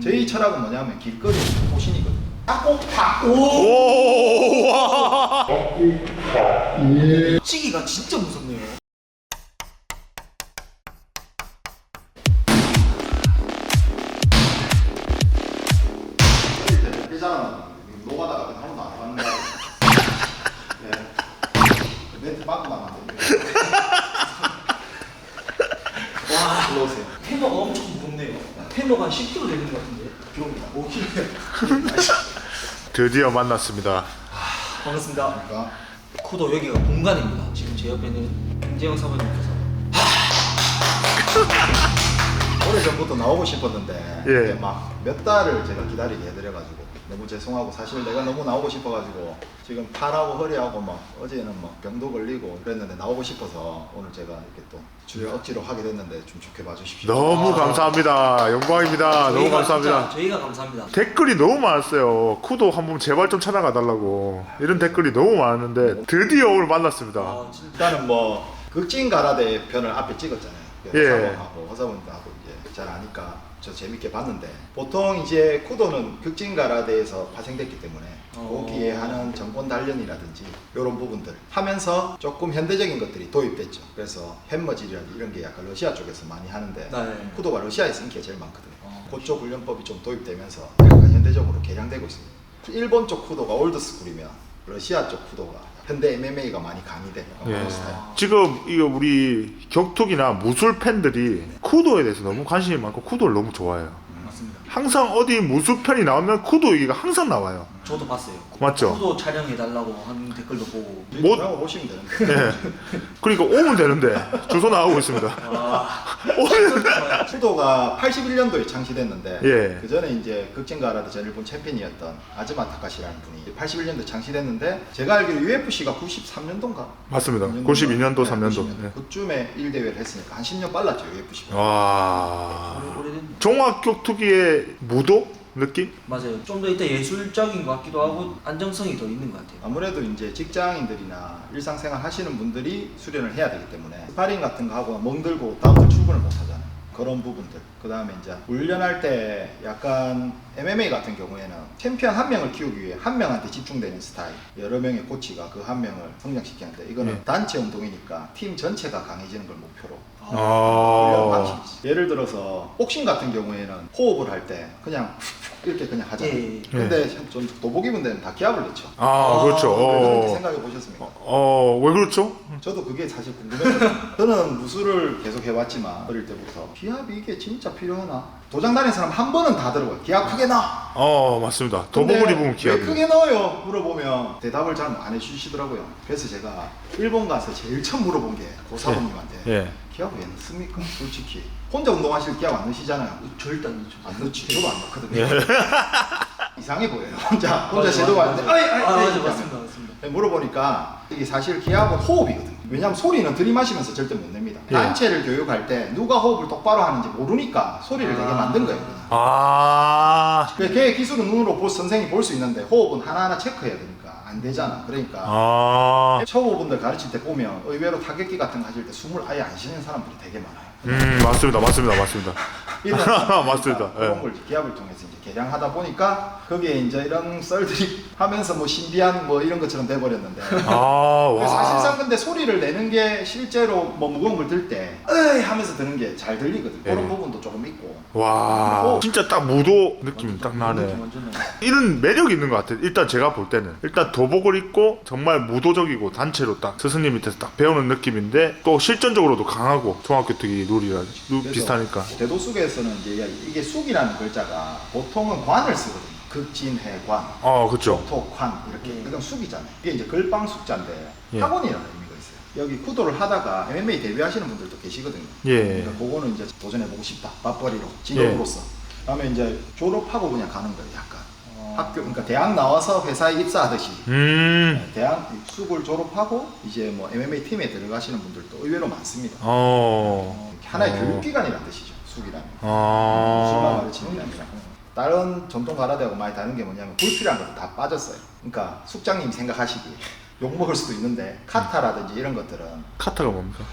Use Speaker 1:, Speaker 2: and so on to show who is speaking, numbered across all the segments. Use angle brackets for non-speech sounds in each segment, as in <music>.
Speaker 1: 저희 철학은 뭐냐면 길거리.
Speaker 2: 오, 와.
Speaker 3: 치기가 진짜 무섭네요.
Speaker 1: 삐잖아. 노가다가 한 번도 안 봤는데. 예. 멘트 나면 안 돼.
Speaker 3: 와,
Speaker 1: 일로 오세요.
Speaker 3: 테너가 엄청 무겁네요. 테너가 10kg 되는 것 같은데.
Speaker 1: 비옵니다. 5kg. <laughs>
Speaker 2: 드디어 만났습니다.
Speaker 3: 반갑습니다.
Speaker 1: 그러니까
Speaker 3: 쿠도 여기가 공간입니다. 지금 제 옆에는 김재영 사모님께서 <laughs>
Speaker 1: 오래 전부터 나오고 싶었는데
Speaker 2: 예.
Speaker 1: 이게 막몇 달을 제가 기다리게 해드려가지고 너무 죄송하고 사실 내가 너무 나오고 싶어가지고 지금 팔하고 허리하고 막 어제는 막 병도 걸리고 그랬는데 나오고 싶어서 오늘 제가 이렇게 또 주를 억지로 하게 됐는데 좀 좋게 봐주십시오.
Speaker 2: 너무 감사합니다. 영광입니다. 너무
Speaker 3: 저희가
Speaker 2: 감사합니다.
Speaker 3: 진짜 저희가 감사합니다.
Speaker 2: 댓글이 너무 많았어요. 쿠도 한번 제발 좀 찾아가 달라고. 이런 댓글이 너무 많았는데 드디어 오늘 만났습니다.
Speaker 3: 아, 진짜
Speaker 1: 일단은 뭐 극진 가라데 편을 앞에 찍었잖아요.
Speaker 2: 예.
Speaker 1: 허사원하고 허사원하고 이제 잘 아니까 저 재밌게 봤는데 보통 이제 쿠도는 극진 가라데에서 파생됐기 때문에
Speaker 3: 어.
Speaker 1: 거기에 하는 정권 단련이라든지 이런 부분들 하면서 조금 현대적인 것들이 도입됐죠. 그래서 햄머질이라든지 이런 게 약간 러시아 쪽에서 많이 하는데
Speaker 3: 네.
Speaker 1: 쿠도가 러시아에서 인기가 제일 많거든요.
Speaker 3: 어.
Speaker 1: 그쪽 훈련법이 좀 도입되면서 약간 현대적으로 개량되고 있습니다. 일본 쪽 쿠도가 올드스쿨이면 러시아 쪽 쿠도가 현대 MMA가 많이 가미된
Speaker 2: 예.
Speaker 1: 그런 스타일.
Speaker 2: 지금 이거 우리 격투기나 무술 팬들이 쿠도에 대해서 너무 관심이 많고 쿠도를 너무 좋아해요. 항상 어디 무술 편이 나오면 쿠도 얘기가 항상 나와요.
Speaker 3: 저도 봤어요.
Speaker 2: 맞죠?
Speaker 3: 쿠도 촬영해 달라고 하는 댓글도 보고.
Speaker 2: 뭐-
Speaker 1: 뭐 오시면 되는데.
Speaker 2: 네. 그러니까 오면 되는데 주소 나오고 있습니다.
Speaker 3: 아, <laughs>
Speaker 1: 쿠도가 81년도에 창시됐는데
Speaker 2: 예.
Speaker 1: 그 전에 이제 극진가라드 전 일본 챔피언이었던 아즈마 타카시라는 분이 81년도에 창시됐는데 제가 알기로 UFC가 93년도인가?
Speaker 2: 맞습니다. 92년도, 3년도. 네.
Speaker 1: 그쯤에 1대회를 했으니까 한 10년 빨랐죠 UFC가.
Speaker 2: 와.
Speaker 3: 오래, 오래된.
Speaker 2: 종합 격 투기의 무도 느낌?
Speaker 3: 맞아요. 좀 더 이따 예술적인 것 같기도 하고 안정성이 더 있는 것 같아요.
Speaker 1: 아무래도 이제 직장인들이나 일상생활 하시는 분들이 수련을 해야 되기 때문에 스파링 같은 거 하고 멍들고 다음날 출근을 못 하잖아요. 그런 부분들. 그 다음에 이제 훈련할 때 약간 MMA 같은 경우에는 챔피언 한 명을 키우기 위해 한 명한테 집중되는 스타일. 여러 명의 코치가 그 한 명을 성장시키는데 이거는
Speaker 2: 예.
Speaker 1: 단체 운동이니까 팀 전체가 강해지는 걸 목표로 훈련
Speaker 2: 아.
Speaker 1: 방식이지. 예를 들어서 복싱 같은 경우에는 호흡을 할 때 그냥 <laughs> 이렇게 그냥 하잖아요.
Speaker 3: 예, 예.
Speaker 1: 근데 좀 도복 입은 데는 다 기압을 넣죠.
Speaker 2: 아, 그렇죠.
Speaker 1: 왜 그런지
Speaker 2: 어.
Speaker 1: 생각해 보셨습니까?
Speaker 2: 어, 왜 그렇죠?
Speaker 1: 저도 그게 사실 궁금했어요. 저는 무술을 계속 해왔지만 어릴 때부터 기압이 이게 진짜 필요하나? 도장 다닌 사람 한 번은 다 들어봐요. 기압 크게 나.
Speaker 2: 어, 맞습니다. 도복을 입으면
Speaker 1: 왜
Speaker 2: 기압이.
Speaker 1: 크게 넣어요? 물어보면 대답을 잘 안 해주시더라고요. 그래서 제가 일본 가서 제일 처음 물어본 게 고사부님한테
Speaker 2: 예.
Speaker 1: 기압 왜 넣습니까? 솔직히 혼자 운동하실 기압 안 넣으시잖아요.
Speaker 3: 절대 안 넣죠.
Speaker 1: 안 넣지. 저도 안 넣거든요. <laughs> 이상해 보여요. 혼자 혼자
Speaker 3: 맞아,
Speaker 1: 제도
Speaker 3: 맞아,
Speaker 1: 안 돼.
Speaker 3: 맞아.
Speaker 1: 아,
Speaker 3: 맞아, 맞습니다. 맞습니다.
Speaker 1: 네, 물어보니까 이게 사실 기압은 호흡이거든요. 왜냐하면 소리는 들이마시면서 절대 못 냅니다.
Speaker 2: 예.
Speaker 1: 단체를 교육할 때 누가 호흡을 똑바로 하는지 모르니까 소리를 되게
Speaker 3: 아.
Speaker 1: 만든 거예요.
Speaker 2: 아.
Speaker 1: 그 걔의 기술은 눈으로 볼, 선생이 볼 수 있는데 호흡은 하나하나 체크해야 되니까 안 되잖아. 그러니까
Speaker 2: 아.
Speaker 1: 초보분들 가르칠 때 보면 의외로 타격기 같은 거 하실 때 숨을 아예 안 쉬는 사람들이 되게 많아요.
Speaker 2: 음, 맞습니다. 맞습니다. 맞습니다. <laughs> <laughs> 맞습니다.
Speaker 1: 그런
Speaker 2: 예.
Speaker 1: 걸 기압을 통해서 이제 개량하다 보니까 거기에 이제 이런 썰들이 <laughs> 하면서 뭐 신비한 뭐 이런 것처럼 돼버렸는데
Speaker 2: 아,
Speaker 1: 그래서 사실상
Speaker 2: 와.
Speaker 1: 근데 소리를 내는 게 실제로 뭐 무거운 걸 들때 으이 하면서 드는 게 잘 들리거든. 그런
Speaker 2: 예.
Speaker 1: 부분도 조금 있고.
Speaker 2: 와. 진짜 딱 무도 느낌이 딱 나네. 이런 매력이 있는 것 같아요. 일단 제가 볼 때는 일단 도복을 입고 정말 무도적이고 단체로 딱 스승님 밑에서 딱 배우는 느낌인데 또 실전적으로도 강하고 종합격투기 룰이라 룰
Speaker 1: 그래서
Speaker 2: 비슷하니까.
Speaker 1: 대도수계에서는 이제 이게 숙이라는 글자가 보통은 관을 쓰거든요. 극진해관,
Speaker 2: 어, 그렇죠.
Speaker 1: 토관 이렇게
Speaker 3: 예.
Speaker 1: 그건 숙이잖아요. 이게 이제 글방 숙자인데
Speaker 2: 예.
Speaker 1: 학원이라는 의미가 있어요. 여기 쿠도를 하다가 MMA 데뷔하시는 분들도 계시거든요.
Speaker 2: 예.
Speaker 1: 그러니까 그거는 이제 도전해보고 싶다. 맞벌이로 직업으로서. 그다음에 이제 졸업하고 그냥 가는 거예요. 약간
Speaker 3: 어.
Speaker 1: 학교 그러니까 대학 나와서 회사에 입사하듯이
Speaker 2: 음.
Speaker 1: 대학 숙을 졸업하고 이제 뭐 MMA 팀에 들어가시는 분들도 의외로 많습니다.
Speaker 2: 어.
Speaker 1: 하나의
Speaker 2: 어.
Speaker 1: 교육기관이라는 뜻이죠. 숙이라는. 무술만
Speaker 2: 아.
Speaker 1: 가르치는 게 아니라. 다른 전통 가라데하고 많이 다른 게 뭐냐면 불필요한 것도 다 빠졌어요. 그러니까 숙장님 생각하시기에 <laughs> 욕 먹을 수도 있는데 카타라든지 이런 것들은
Speaker 2: 카타가 뭡니까?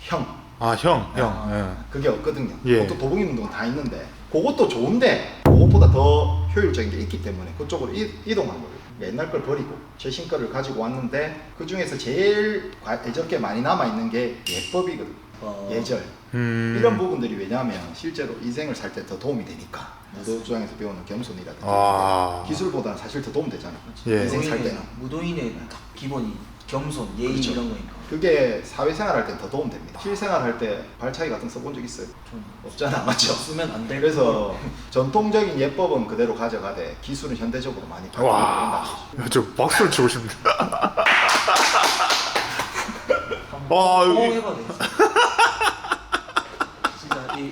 Speaker 1: 형
Speaker 2: 아, 형, 형. 예.
Speaker 1: 그게 없거든요.
Speaker 2: 예.
Speaker 1: 보통 도복입 운동은 다 있는데 그것도 좋은데 그것보다 더 효율적인 게 있기 때문에 그쪽으로 이, 이동한 거예요. 옛날 걸 버리고 최신 거를 가지고 왔는데 그 중에서 제일 과- 애적게 많이 남아 있는 게 예법이거든.
Speaker 3: 어,
Speaker 1: 예절.
Speaker 2: 음.
Speaker 1: 이런 부분들이 왜냐하면 실제로 인생을 살 때 더 도움이 되니까 무도주장에서 배우는 겸손이라든지
Speaker 2: 아.
Speaker 1: 기술보다는 사실 더 도움 되잖아.
Speaker 2: 예.
Speaker 1: 인생 살
Speaker 3: 무도인의,
Speaker 1: 때는.
Speaker 3: 무도인의 딱 기본이 겸손, 예의
Speaker 1: 그렇죠.
Speaker 3: 이런 거니까.
Speaker 1: 그게 사회생활 할 때 더 도움 됩니다. 실생활 할 때 발차기 같은 거 써본 적 있어요?
Speaker 3: 좀
Speaker 1: 없잖아, 맞죠?
Speaker 3: 쓰면 안 될.
Speaker 1: 그래서 전통적인 예법은 그대로 가져가되 기술은 현대적으로 많이.
Speaker 2: 야, 저 박수를 치고 싶네. <laughs> 와,
Speaker 3: 어,
Speaker 2: 여기-
Speaker 3: 해봐 돼.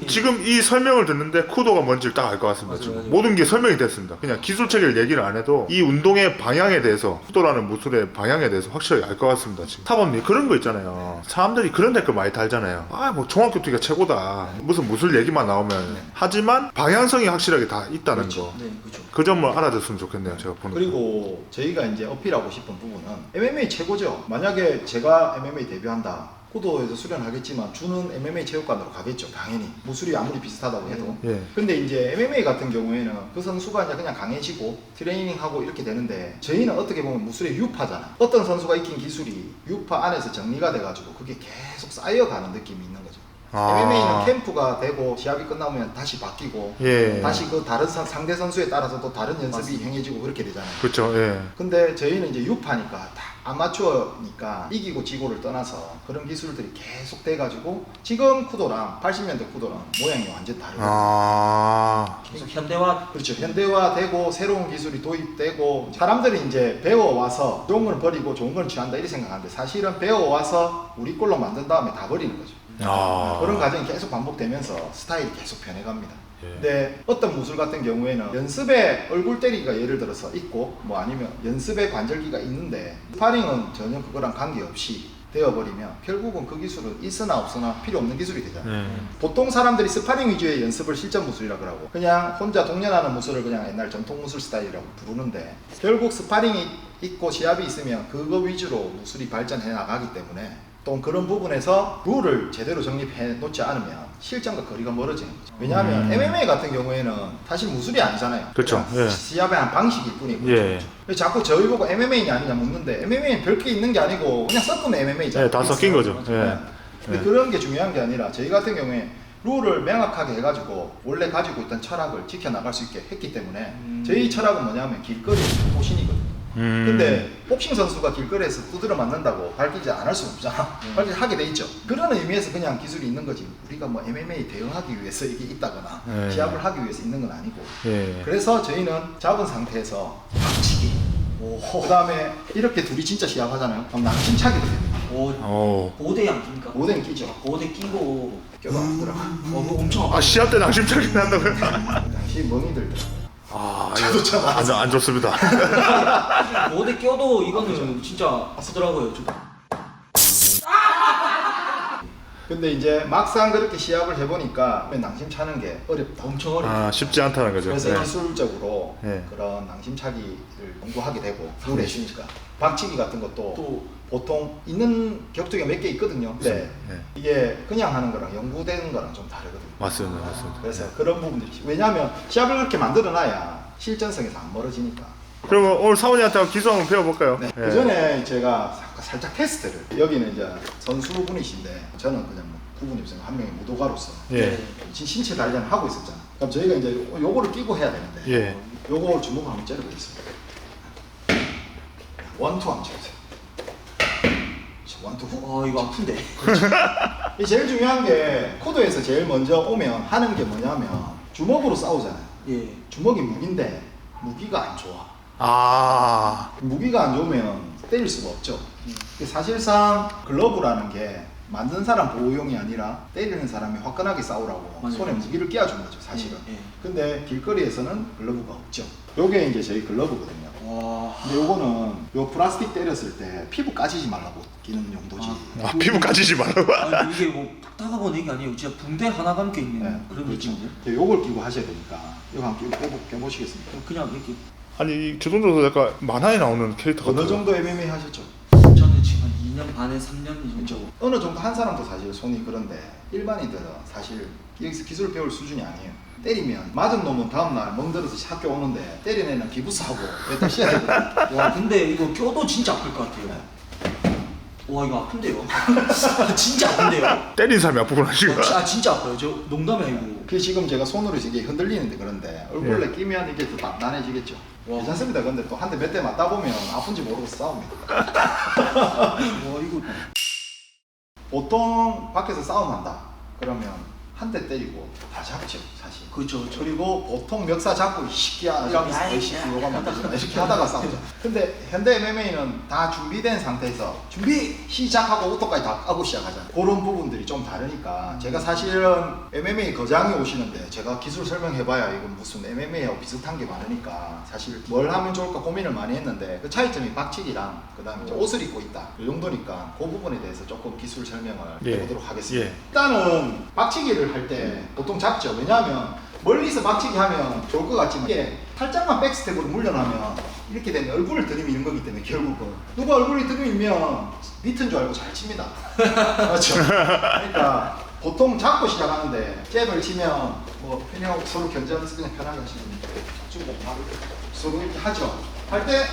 Speaker 3: 이,
Speaker 2: 지금 이 설명을 듣는데 쿠도가 뭔지 딱알 것 같습니다.
Speaker 3: 맞아요,
Speaker 2: 지금
Speaker 3: 맞아요.
Speaker 2: 모든 게 설명이 됐습니다. 그냥 기술 체계를 얘기를 안 해도 이 운동의 방향에 대해서 쿠도라는 무술의 방향에 대해서 확실하게 알것 같습니다. 지금 타범님 그런 거 있잖아요. 사람들이 그런 댓글 많이 달잖아요. 아 뭐 종합 교투기가 최고다. 무슨 무술 얘기만 나오면 하지만 방향성이 확실하게 다 있다는 거.
Speaker 3: 네, 그렇죠.
Speaker 2: 그 점을 알아줬으면 좋겠네요. 제가 보는.
Speaker 1: 그리고 저희가 이제 어필하고 싶은 부분은 MMA 최고죠. 만약에 제가 MMA 데뷔한다. 구도에서 수련하겠지만 주는 MMA 체육관으로 가겠죠. 당연히 무술이 아무리 비슷하다고 해도.
Speaker 2: 예.
Speaker 1: 근데 이제 MMA 같은 경우에는 그 선수가 이제 그냥 강해지고 트레이닝하고 이렇게 되는데 저희는 어떻게 보면 무술의 유파잖아. 어떤 선수가 익힌 기술이 유파 안에서 정리가 돼가지고 그게 계속 쌓여가는 느낌이 있는 거죠.
Speaker 2: 아.
Speaker 1: MMA는 캠프가 되고 시합이 끝나면 다시 바뀌고
Speaker 2: 예.
Speaker 1: 다시 그 다른 선- 상대 선수에 따라서 또 다른 연습이. 행해지고 그렇게 되잖아요.
Speaker 2: 그렇죠. 예.
Speaker 1: 근데 저희는 이제 유파니까 다 아마추어니까 이기고 지고를 떠나서 그런 기술들이 계속 돼가지고 지금 쿠도랑 80년대 쿠도랑 모양이 완전 다르거든요.
Speaker 2: 아.
Speaker 3: 계속 현대화
Speaker 1: 그렇죠. 현대화되고 새로운 기술이 도입되고 사람들이 이제 배워와서 좋은 건 버리고 좋은 건 취한다 이렇게 생각하는데 사실은 배워와서 우리 걸로 만든 다음에 다 버리는 거죠.
Speaker 2: 아.
Speaker 1: 그런 과정이 계속 반복되면서 스타일이 계속 변해갑니다.
Speaker 2: 예.
Speaker 1: 근데 어떤 무술 같은 경우에는 연습에 얼굴 때리기가 예를 들어서 있고 뭐 아니면 연습에 관절기가 있는데 스파링은 전혀 그거랑 관계없이 되어버리면 결국은 그 기술은 있으나 없으나 필요 없는 기술이 되잖아요.
Speaker 2: 예.
Speaker 1: 보통 사람들이 스파링 위주의 연습을 실전 무술이라 그러고 그냥 혼자 동련하는 무술을 그냥 옛날 전통 무술 스타일이라고 부르는데 결국 스파링이 있고 시합이 있으면 그거 위주로 무술이 발전해 나가기 때문에 또 그런 부분에서 룰을 제대로 정립해 놓지 않으면 실전과 거리가 멀어지는 거죠. 왜냐하면
Speaker 2: 음.
Speaker 1: MMA 같은 경우에는 사실 무술이 아니잖아요.
Speaker 2: 그렇죠.
Speaker 1: 그냥
Speaker 2: 예.
Speaker 1: 시합의 한 방식일 뿐이고.
Speaker 2: 예.
Speaker 1: 그래서 자꾸 저희 보고 MMA냐 아니냐 묻는데 MMA는 별게 있는 게 아니고 그냥 섞은 MMA잖아요.
Speaker 2: 예, 다 섞인 거죠. 예.
Speaker 1: 근데
Speaker 2: 예.
Speaker 1: 그런 게 중요한 게 아니라 저희 같은 경우에 룰을 명확하게 해가지고 원래 가지고 있던 철학을 지켜나갈 수 있게 했기 때문에
Speaker 3: 음.
Speaker 1: 저희 철학은 뭐냐면 길거리 호신이거든요.
Speaker 2: 음.
Speaker 1: 근데 복싱 선수가 길거리에서 두드려 맞는다고 발기지 않을 수 없잖아.
Speaker 3: 음.
Speaker 1: 발기지 하게 돼 있죠. 그런 의미에서 그냥 기술이 있는 거지. 우리가 뭐 MMA 대응하기 위해서 이게 있다거나
Speaker 2: 네.
Speaker 1: 시합을 하기 위해서 있는 건 아니고.
Speaker 2: 예.
Speaker 1: 그래서 저희는 잡은 상태에서 박치기. 그 다음에 이렇게 둘이 진짜 시합하잖아요. 그럼 낭심차기도 됩니다.
Speaker 3: 오,
Speaker 2: 오.
Speaker 3: 고대 양입니까?
Speaker 1: 오뎅 끼죠.
Speaker 3: 고대 끼고
Speaker 1: 껴도 아프더라고.
Speaker 3: 어, 뭐 엄청
Speaker 2: 아 시합 때 낭심차기 난다고요?
Speaker 1: 당시 멍이 들더라고요.
Speaker 2: 아,
Speaker 1: 저도 참
Speaker 2: 안, 안 좋습니다. <laughs>
Speaker 3: 고대 껴도 이거는 진짜 아프더라고요. 좀.
Speaker 1: 근데 이제 막상 그렇게 시합을 해보니까 낭심 차는 게 어렵다.
Speaker 3: 엄청 어렵죠.
Speaker 2: 아 쉽지 않다는 거죠.
Speaker 1: 그래서
Speaker 2: 네.
Speaker 1: 기술적으로
Speaker 2: 네.
Speaker 1: 그런 낭심차기를 연구하게 되고 룰에 쉬니까 박치기 같은 것도
Speaker 3: 또
Speaker 1: 보통 있는 격투기가 몇 개 있거든요. 네.
Speaker 2: 네.
Speaker 1: 이게 그냥 하는 거랑 연구되는 거랑 좀 다르거든요.
Speaker 2: 맞습니다, 맞습니다.
Speaker 1: 그래서 그런 부분들이 왜냐하면 시합을 그렇게 만들어놔야 실전성에서 안 멀어지니까.
Speaker 2: 그러면 오늘 사원이한테 기수 한번 배워볼까요?
Speaker 1: 네.
Speaker 2: 예.
Speaker 1: 그 전에 제가 사- 살짝 테스트를 여기는 이제 선수분이신데 저는 그냥 뭐 부분이 없어요. 한 명의 무도가로서
Speaker 2: 예.
Speaker 1: 신- 신체 단련을 하고 있었잖아. 그럼 저희가 이제 요- 요거를 끼고 해야 되는데
Speaker 2: 예.
Speaker 1: 요거 주먹을 한번 째려보겠습니다. 원투 한번 쳐보세요. 원투 후.
Speaker 3: 아 이거 아픈데. <laughs>
Speaker 1: 이 제일 중요한 게 코드에서 제일 먼저 오면 하는 게 뭐냐면 주먹으로 싸우잖아요.
Speaker 3: 예.
Speaker 1: 주먹이 무기인데 무기가 안 좋아.
Speaker 2: 아.
Speaker 1: 무기가 안 좋으면 때릴 수가 없죠. 사실상 글러브라는 게 만든 사람 보호용이 아니라 때리는 사람이 화끈하게 싸우라고
Speaker 3: 맞아요.
Speaker 1: 손에 무기를 끼워준 거죠, 사실은.
Speaker 3: 예, 예.
Speaker 1: 근데 길거리에서는 글러브가 없죠. 요게 이제 저희 글러브거든요.
Speaker 3: 와.
Speaker 1: 근데 요거는 요 플라스틱 때렸을 때 피부 까지지 말라고 끼는 용도지.
Speaker 2: 아 피부 까지지 말라고.
Speaker 3: 아니 이게 뭐 딱딱하고 이게 아니에요. 진짜 붕대 하나 감겨 있는
Speaker 1: 네,
Speaker 3: 그런
Speaker 1: 그렇죠. 근데 요걸 끼고 하셔야 되니까 요거 한번 끼고 빼보, 빼보시겠습니까?
Speaker 3: 그냥 이렇게
Speaker 2: 아니 이 조동조도 약간 만화에 나오는 캐릭터
Speaker 1: 어느
Speaker 2: 같아요.
Speaker 1: 정도 MMA 하셨죠?
Speaker 3: 저는 지금 한 2년 반에 3년 이
Speaker 1: 그렇죠.
Speaker 3: 정도.
Speaker 1: 어느 정도 한 사람도 사실 손이 그런데 일반인들은 사실 여기서 기술 배울 수준이 아니에요. 때리면 맞은 놈은 다음날 멍들어서 학교 오는데 때린 애는 기부스하고 일단 쉬어야 되거든요.
Speaker 3: 와 근데 이거 껴도 진짜 아플 것 같아요. 와 이거 아픈데요? <laughs> 진짜 아픈데요?
Speaker 2: 때린 사람이 아프구나
Speaker 3: 아,
Speaker 2: 지금.
Speaker 3: 지- 아 진짜 아파요. 저 농담이 아니고.
Speaker 1: 그 지금 제가 손으로 이게 흔들리는데 그런데 얼굴에 끼면 이게 더 단단해지겠죠.
Speaker 3: 와.
Speaker 1: 괜찮습니다. 근데 또 한 대 몇 대 맞다 보면 아픈지 모르고 싸웁니다. <laughs>
Speaker 3: 와 이거
Speaker 1: 보통 밖에서 싸움한다. 그러면 한 대 때리고 다 잡죠, 사실.
Speaker 3: 그렇죠 그렇죠.
Speaker 1: 그리고 보통 멱살 잡고 시키야
Speaker 3: 맞아.
Speaker 1: 이러면서
Speaker 3: 야,
Speaker 1: 이렇게
Speaker 3: 야,
Speaker 1: 요가만
Speaker 3: 하다가.
Speaker 1: 되잖아. 이렇게 하다가 싸우죠. 근데 현대 MMA는 다 준비된 상태에서 준비 시작하고 오토까지 다 까고 시작하잖아요. 그런 부분들이 좀 다르니까 제가 사실은 MMA 거장이 오시는데 제가 기술 설명해봐야 이건 무슨 MMA하고 비슷한 게 많으니까 사실 뭘 하면 좋을까 고민을 많이 했는데 그 차이점이 박치기랑 그다음에 이제 옷을 입고 있다 이 정도니까 그 부분에 대해서 조금 기술 설명을
Speaker 2: 예.
Speaker 1: 해보도록 하겠습니다.
Speaker 2: 예.
Speaker 1: 일단은 박치기를 할 때 보통 잡죠. 왜냐하면 멀리서 박치기 하면 좋을 것 같지만 이게 살짝만 백스텝으로 물려나면 이렇게 되면 얼굴을 들이미는 거기 때문에 결국은 누가 얼굴이 들이밀면 밑은 줄 알고 잘 칩니다. <laughs> 그렇죠. 그러니까 보통 잡고 시작하는데 잽을 치면 뭐 그냥 서로 견제하면서 그냥 편하게 하시면 돼요. 쭉 바로 서로 이렇게 하죠. 할 때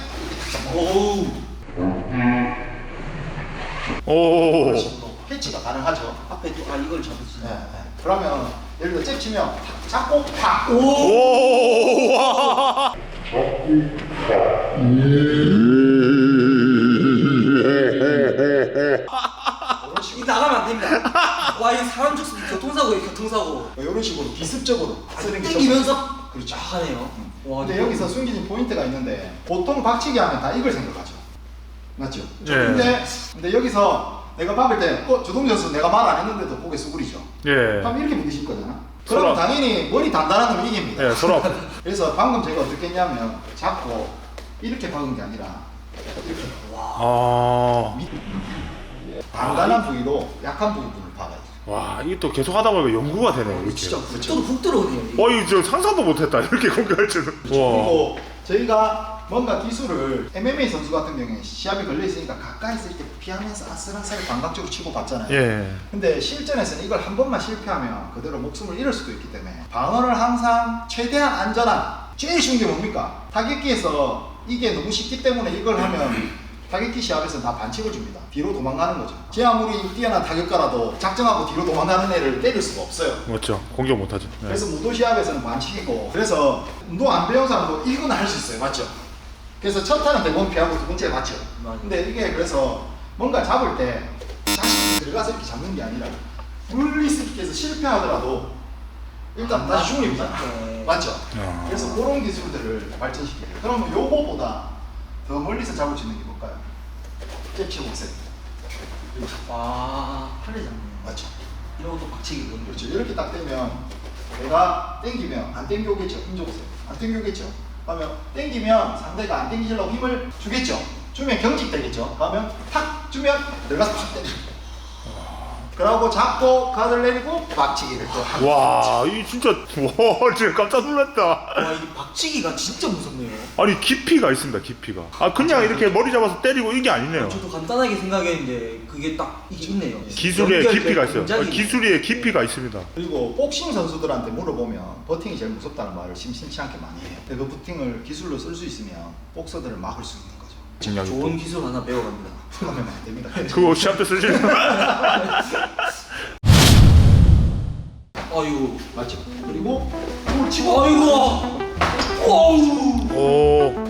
Speaker 3: 오우.
Speaker 2: 오.
Speaker 1: 캐치가 가능하죠.
Speaker 3: 앞에 또 아 이걸 잡으시.
Speaker 1: 네, 네. 그러면 예를 들어 잽 치면 탁 잡고 팍
Speaker 2: 오. 와.
Speaker 1: 이런 식으로
Speaker 3: 나가면 안 됩니다. <laughs> 와 이거 사람 죽습니다. 교통사고예요 교통사고.
Speaker 1: 이런 식으로 기습적으로 쓰는 게
Speaker 3: 땡기면서
Speaker 1: 좀- 그렇죠.
Speaker 3: 아, 하네요. 와
Speaker 1: 근데
Speaker 3: 이거-
Speaker 1: 여기서 숨기진 포인트가 있는데 보통 박치기 하면 다 이걸 생각하죠. 맞죠?
Speaker 2: 예.
Speaker 1: 근데 근데 여기서 내가 박을 때 어, 선수 내가 말 안 했는데도 고개 수그리죠.
Speaker 2: 예.
Speaker 1: 그럼 이렇게 부딪힐 거잖아. 그럼
Speaker 2: 서로-
Speaker 1: 당연히 머리 단단한 놈이 이깁니다.
Speaker 2: 예, 서로. <laughs>
Speaker 1: 그래서 방금 제가 어떻게 했냐면 잡고 이렇게 박은 게 아니라 이렇게
Speaker 2: 아.
Speaker 1: 단단한 부위로 약한 부분을 박아요.
Speaker 2: 와, 이게 또 계속 하다 보니까 연구가 되네요, 이렇게.
Speaker 3: 진짜 훅, 훅 들어오네요.
Speaker 2: 어, 이거 저 상상도 못 했다. 이렇게 공개할 줄은. 와.
Speaker 1: 그리고 저희가 뭔가 기술을 MMA 선수 같은 경우에 시합이 걸려 있으니까 가까이서 이렇게 피하면서 아슬아슬 감각적으로 치고 받잖아요.
Speaker 2: 예.
Speaker 1: 근데 실전에서는 이걸 한 번만 실패하면 그대로 목숨을 잃을 수도 있기 때문에 방어를 항상 최대한 안전한 제일 쉬운 게 뭡니까? 타격기에서 이게 너무 쉽기 때문에 이걸 하면 타격기 시합에서 다 반칙을 줍니다. 뒤로 도망가는 거죠. 제 아무리 뛰어난 타격가라도 작정하고 뒤로 도망가는 애를 때릴 수가 없어요.
Speaker 2: 맞죠. 공격 못 하죠. 네.
Speaker 1: 그래서 무도 시합에서는 반칙이고 그래서 운동 안 배운 사람도 이건 할수 있어요 맞죠? 그래서 첫 타는 대부분 피하고 두 번째 맞죠? 근데 이게 그래서 뭔가 잡을 때 자신이 들어가서 이렇게 잡는 게 아니라 물리스틱에서 실패하더라도 일단 다시 중립이잖아
Speaker 3: 맞죠.
Speaker 1: 맞죠?
Speaker 2: 아.
Speaker 1: 그래서 그런 기술들을 발전시키게 돼요 그러면 요거보다 더 멀리서 잡을 수 있는 게 잽치 보세요
Speaker 3: 와 팔을 잡네요.
Speaker 1: 맞죠?
Speaker 3: 이런 것도 박치기거든요.
Speaker 1: 그렇죠. 이렇게 딱 되면 내가 땡기면 안 땡겨오겠죠. 힘 줘 보세요. 안 땡겨오겠죠. 그러면 땡기면 상대가 안 땡기려고 힘을 주겠죠. 주면 경직되겠죠. 그러면 탁 주면 들어가서 팍 때리죠. 그러고 잡고 가드를 내리고 박치기를 또 하는
Speaker 2: 와, 이 진짜 와, <laughs> 진짜 깜짝 놀랐다.
Speaker 3: 와 이게 박치기가 진짜 무섭네요.
Speaker 2: 아니 깊이가 있습니다. 깊이가. 아 그냥 이렇게 머리 잡아서 때리고 이게 아니네요.
Speaker 3: 저도 간단하게 생각했는데 그게 딱 이게 있네요.
Speaker 2: 기술의
Speaker 3: 연결돼
Speaker 2: 깊이가 있어요.
Speaker 3: 굉장히
Speaker 2: 아, 기술의 깊이가 있습니다.
Speaker 1: 그리고 복싱 선수들한테 물어보면 버팅이 제일 무섭다는 말을 심심치 않게 많이 해요. 근데 그 버팅을 기술로 쓸 수 있으면 복서들을 막을 수 있는
Speaker 2: 지금 여기
Speaker 3: 좋은 기술 하나 배워갑니다.
Speaker 1: 하면 안 됩니다.
Speaker 2: 그거 시합 때 쓰지
Speaker 3: 아유
Speaker 1: 맞지 그리고 골 치고.
Speaker 3: 아이고. 어우. 오.